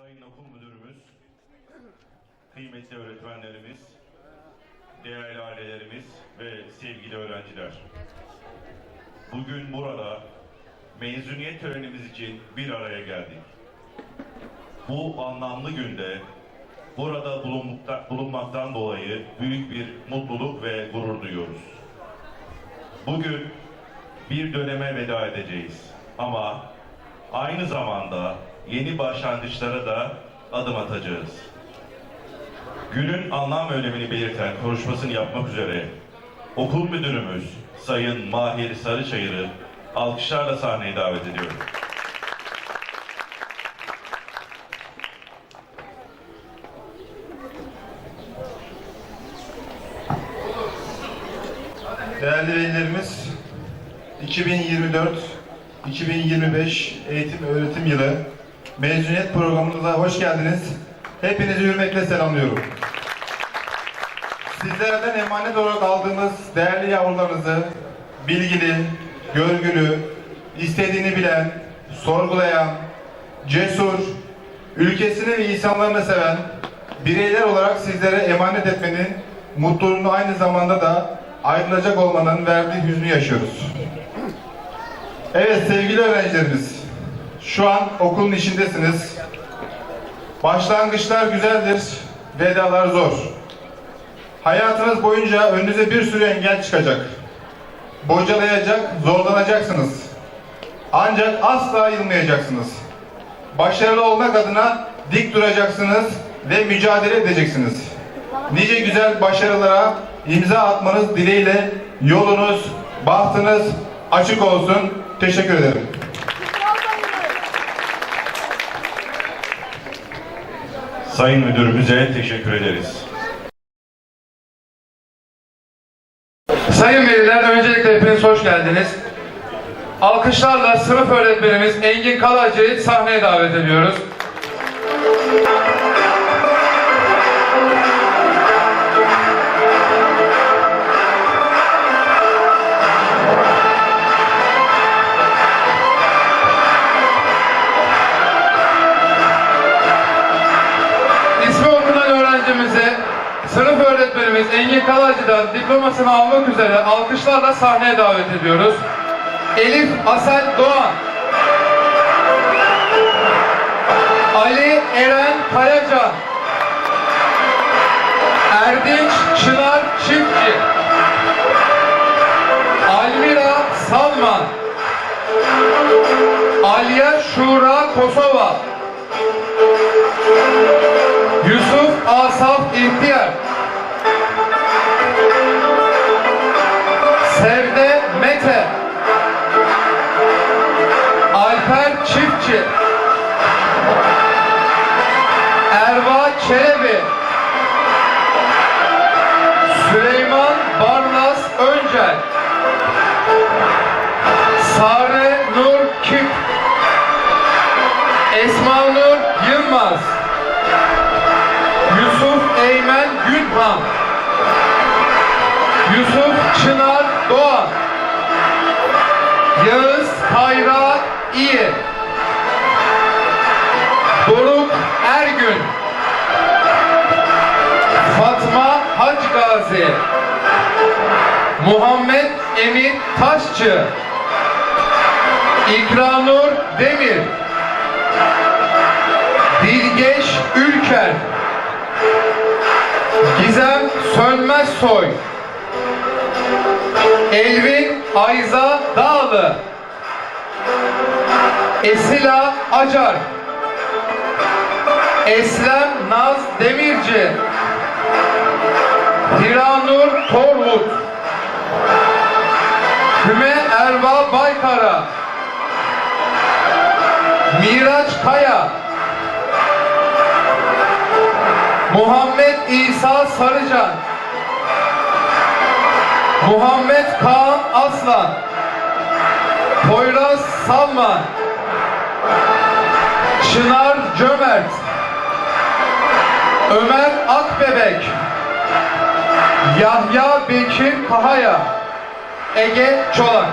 Sayın Okul Müdürümüz, kıymetli öğretmenlerimiz, değerli ailelerimiz ve sevgili öğrenciler. Bugün burada mezuniyet törenimiz için bir araya geldik. Bu anlamlı günde burada bulunmakta, bulunmaktan dolayı büyük bir mutluluk ve gurur duyuyoruz. Bugün bir döneme veda edeceğiz. Ama aynı zamanda yeni başlangıçlara da adım atacağız. Günün anlam önemini belirten konuşmasını yapmak üzere okul müdürümüz Sayın Mahir Sarıçayır'ı alkışlarla sahneye davet ediyorum. Değerli velilerimiz, 2024-2025 eğitim öğretim yılı mezuniyet programımıza hoş geldiniz. Hepinizi hürmetle selamlıyorum. Sizlerden emanet olarak aldığımız değerli yavrularınızı bilgili, görgülü, istediğini bilen, sorgulayan, cesur, ülkesini ve insanlarını seven bireyler olarak sizlere emanet etmenin mutluluğunu aynı zamanda da ayrılacak olmanın verdiği hüznü yaşıyoruz. Evet sevgili öğrencilerimiz, şu an okulun içindesiniz. Başlangıçlar güzeldir, vedalar zor. Hayatınız boyunca önünüze bir sürü engel çıkacak. Bocalayacak, zorlanacaksınız. Ancak asla yılmayacaksınız. Başarılı olmak adına dik duracaksınız ve mücadele edeceksiniz. Nice güzel başarılara imza atmanız dileğiyle yolunuz, bahtınız açık olsun. Teşekkür ederim. Sayın Müdürümüze teşekkür ederiz. Sayın veliler, öncelikle hepiniz hoş geldiniz. Alkışlarla sınıf öğretmenimiz Engin Kalacı'yı sahneye davet ediyoruz. Sınıf öğretmenimiz Engin Kalacı'dan diplomasını almak üzere alkışlarla sahneye davet ediyoruz. Elif Asel Doğan. Ali Eren Kayacan. Erdinç Çınar Çiftçi. Almira Salman. Alya Şura Kosova. Yusuf ourselves in fear. Gülhan Yusuf Çınar Doğan. Yağız Hayra İyi. Doruk Ergün. Fatma Hacgazi. Muhammed Emin Taşçı. İkranur Demir. Bilgeç Ülker Gizem Sönmez Soy Elvin Ayza Dağlı. Esila Acar. Eslem Naz Demirci. Hiranur Torvut Küme Erva Baykara. Miraç Kaya Muhammed İsa Sarıcan. Muhammed Kaan Aslan. Poyraz Salman. Çınar Cömert. Ömer Akbebek. Yahya Bekir Kahaya. Ege Çolak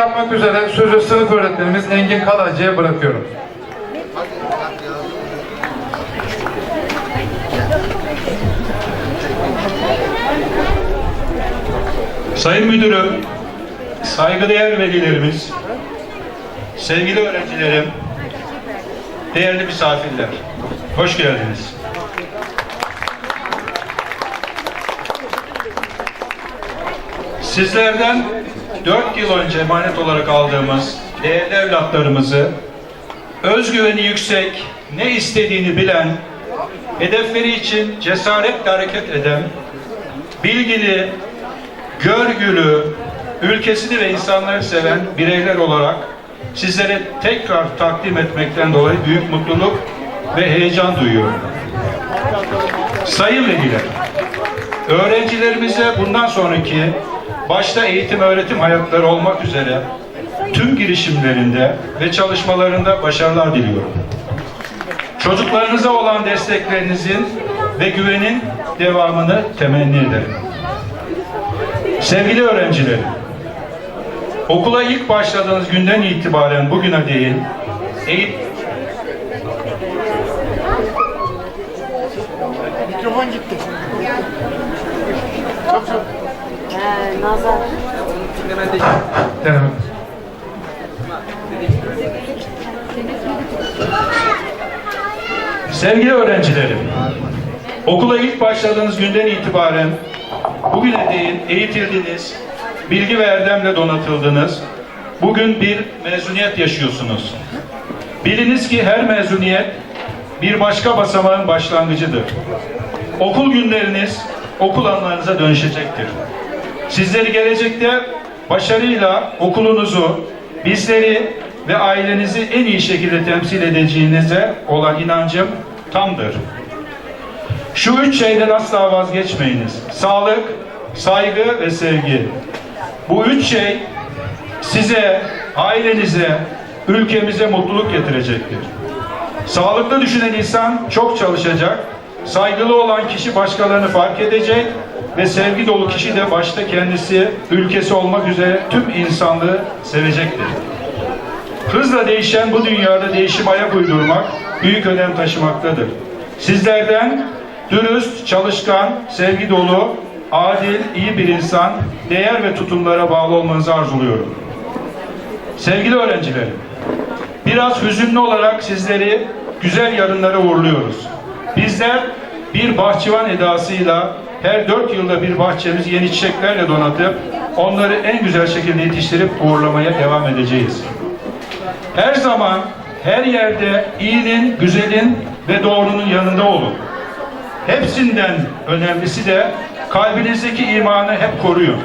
konuşmak üzere sözü sınıf öğretmenimiz Engin Kalacı'ya bırakıyorum. Sayın Müdürüm, saygıdeğer velilerimiz, sevgili öğrencilerim, değerli misafirler, hoş geldiniz. Sizlerden 4 yıl önce emanet olarak aldığımız değerli evlatlarımızı özgüveni yüksek, ne istediğini bilen, hedefleri için cesaretle hareket eden, bilgili, görgülü, ülkesini ve insanları seven bireyler olarak sizlere tekrar takdim etmekten dolayı büyük mutluluk ve heyecan duyuyorum. Sayın veliler, öğrencilerimize bundan sonraki başta eğitim öğretim hayatları olmak üzere tüm girişimlerinde ve çalışmalarında başarılar diliyorum. Çocuklarınıza olan desteklerinizin ve güvenin devamını temenni ederim. Sevgili öğrencilerim, okula ilk başladığınız günden itibaren bugüne değin eğitim Mikrofon gitti. Nazar. Deneme. Sevgili öğrencilerim, okula ilk başladığınız günden itibaren bugüne değin eğitildiniz, bilgi ve erdemle donatıldınız. Bugün bir mezuniyet yaşıyorsunuz. Biliniz ki her mezuniyet bir başka basamağın başlangıcıdır. Okul günleriniz okul anlarınıza dönüşecektir. Sizleri gelecekte başarıyla okulunuzu, bizleri ve ailenizi en iyi şekilde temsil edeceğinize olan inancım tamdır. Şu üç şeyden asla vazgeçmeyiniz. Sağlık, saygı ve sevgi. Bu üç şey size, ailenize, ülkemize mutluluk getirecektir. Sağlıklı düşünen insan çok çalışacak, saygılı olan kişi başkalarını fark edecek ve sevgi dolu kişi de başta kendisi, ülkesi olmak üzere tüm insanlığı sevecektir. Hızla değişen bu dünyada değişim ayak uydurmak büyük önem taşımaktadır. Sizlerden dürüst, çalışkan, sevgi dolu, adil, iyi bir insan, değer ve tutumlara bağlı olmanızı arzuluyorum. Sevgili öğrencilerim, biraz hüzünlü olarak sizleri güzel yarınlara uğurluyoruz. Bizler bir bahçıvan edasıyla her dört yılda bir bahçemizi yeni çiçeklerle donatıp onları en güzel şekilde yetiştirip uğurlamaya devam edeceğiz. Her zaman, her yerde iyinin, güzelin ve doğrunun yanında olun. Hepsinden önemlisi de kalbinizdeki imanı hep koruyun.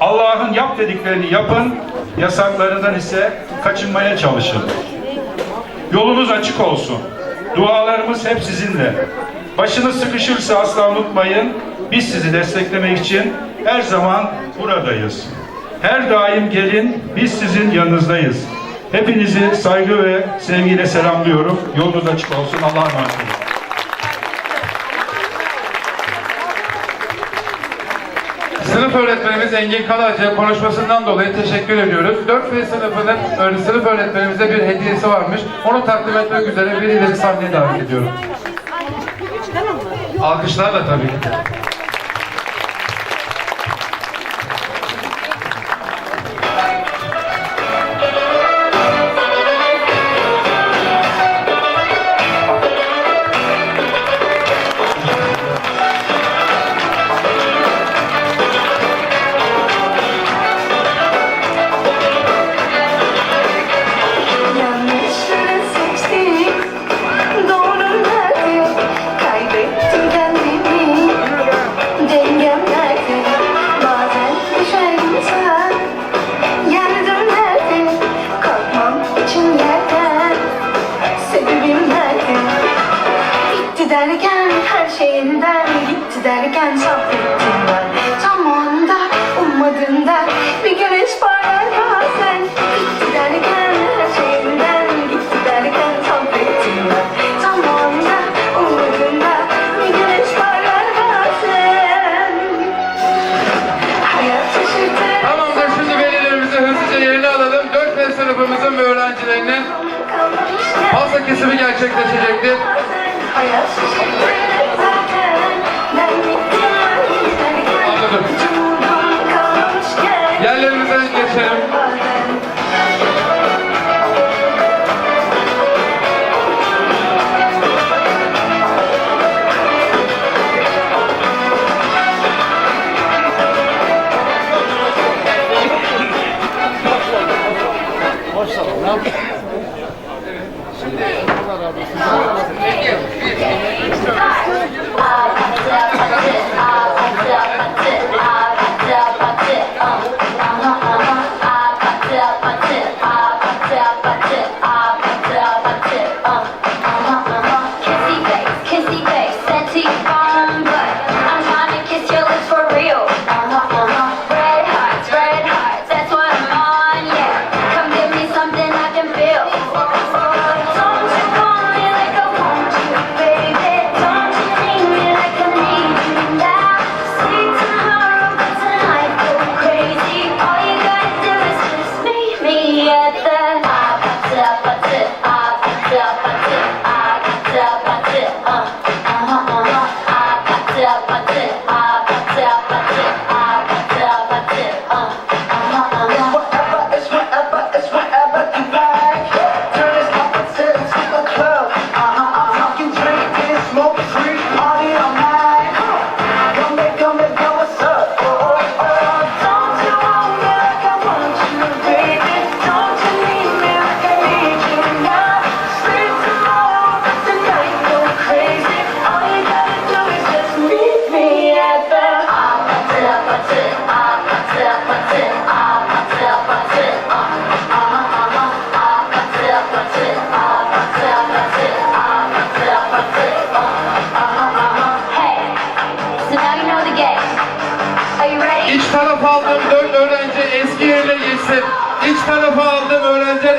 Allah'ın yap dediklerini yapın, yasaklarından ise kaçınmaya çalışın. Yolunuz açık olsun. Dualarımız hep sizinle. Başınız sıkışırsa asla unutmayın. Biz sizi desteklemek için her zaman buradayız. Her daim gelin, biz sizin yanınızdayız. Hepinizi saygı ve sevgiyle selamlıyorum. Yolunuz açık olsun. Allah'a emanet olun. Sınıf öğretmenimiz Engin Kalacı'ya konuşmasından dolayı teşekkür ediyoruz. 4F sınıfının sınıf öğretmenimize bir hediyesi varmış. Onu takdim etmek üzere birileri sahneye davet ediyorum. Alkışlarla tabii ki.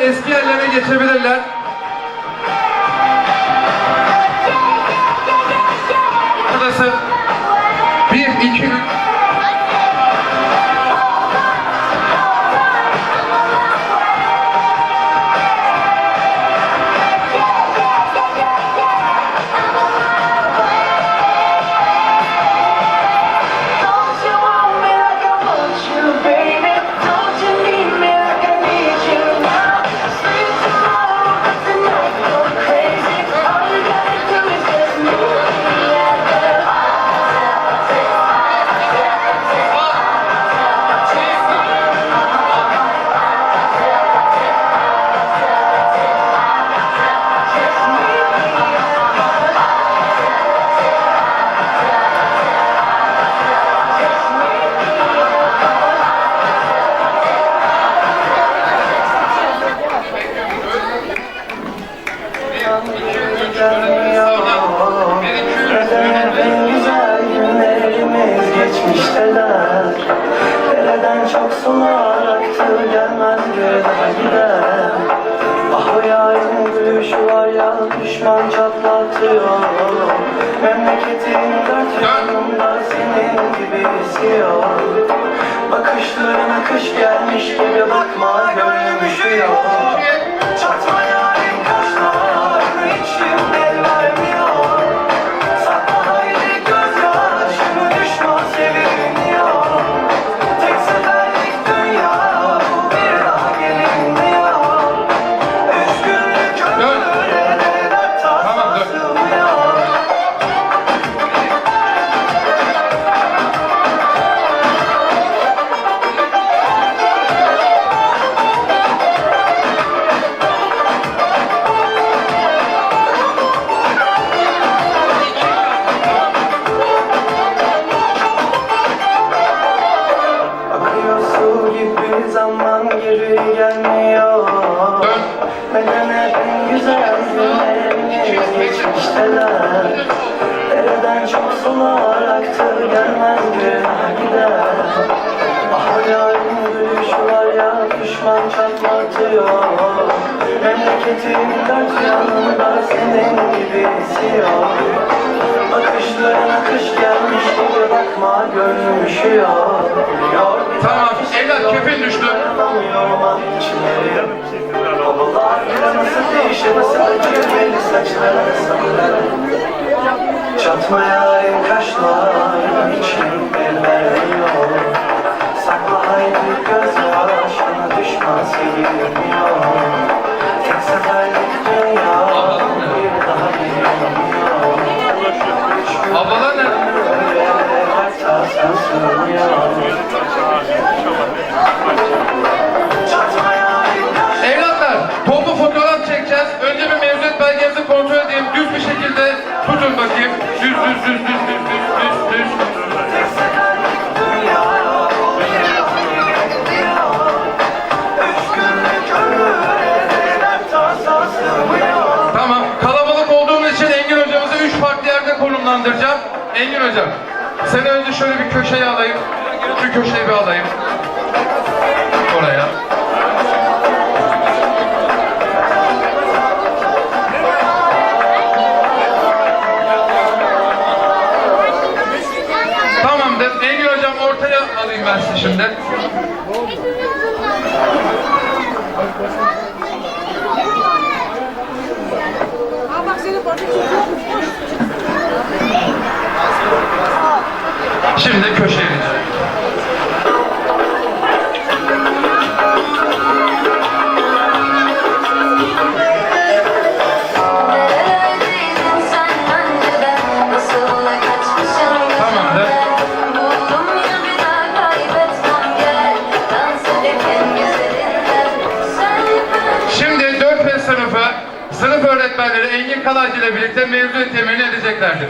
eski yerlerine geçebilirler. gibi eziyor Bakışların akış gelmiş gibi bakma gönlüm üşüyor şey Çatma yarim kaşlar içim Ödemedim güzel günlerimi Geçmişteler Dereden çok sular aktı Gelmez gider. Ah yarın duruşu Düşman çatlatıyor. Memleketin kaç yanında senin gibisi yok Akışların akış gelmiş gibi bakma gönlüm üşüyor. Tamam evlat köpeğin düştü. Babalar nasıl değişir nasıl kirmeli saçları saklarım Çatma yarim kaşlar içim eller yok Sakla haydi göz yaşına düşman sevilmiyor Aksın ölüm dünya köşeyi alayım. Şu köşeyi bir alayım. Oraya. Tamamdır. Engin hocam ortaya alayım ben sizi şimdi. Şimdi köşeye gidecek. sınıfı sınıf öğretmenleri Engin Kalaycı ile birlikte mezuniyet yemeğini edeceklerdir.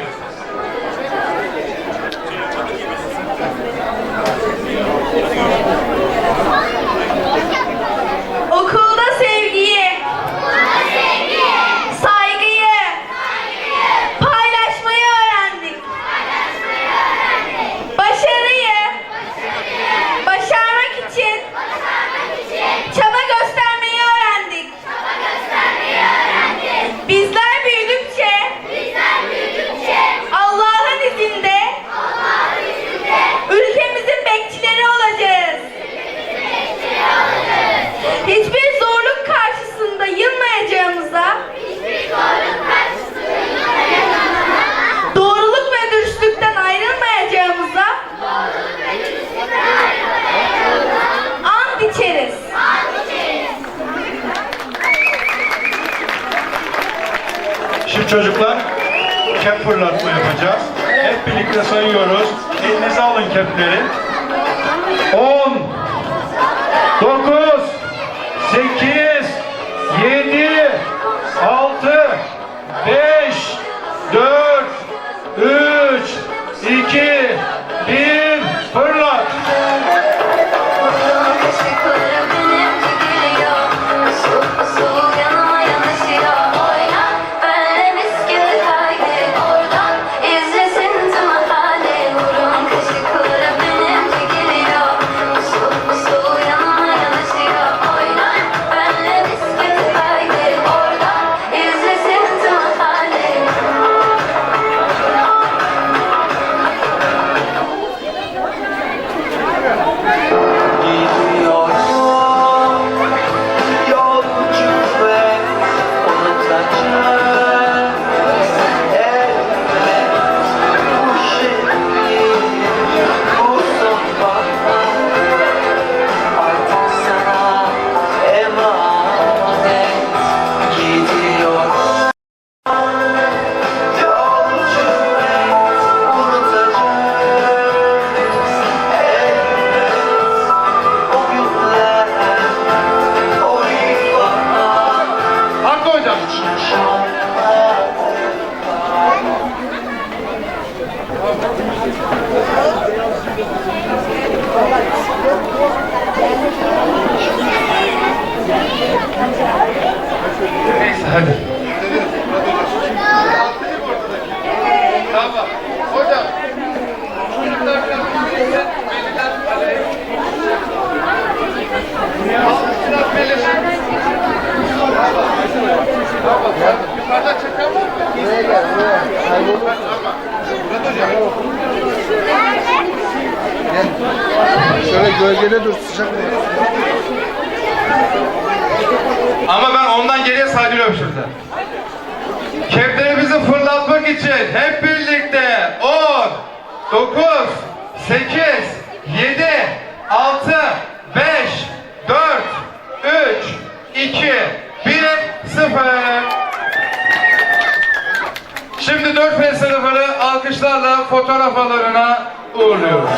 Şöyle gölgede dur sıcak Ama ben ondan geriye saydırıyorum şimdi. Keplerimizi fırlatmak için hep birlikte 10, 9, 8, 7, 6, 5, 4, 3, 2, 1, 0. Şimdi 4 sınıfını alkışlarla fotoğraf uğurluyoruz.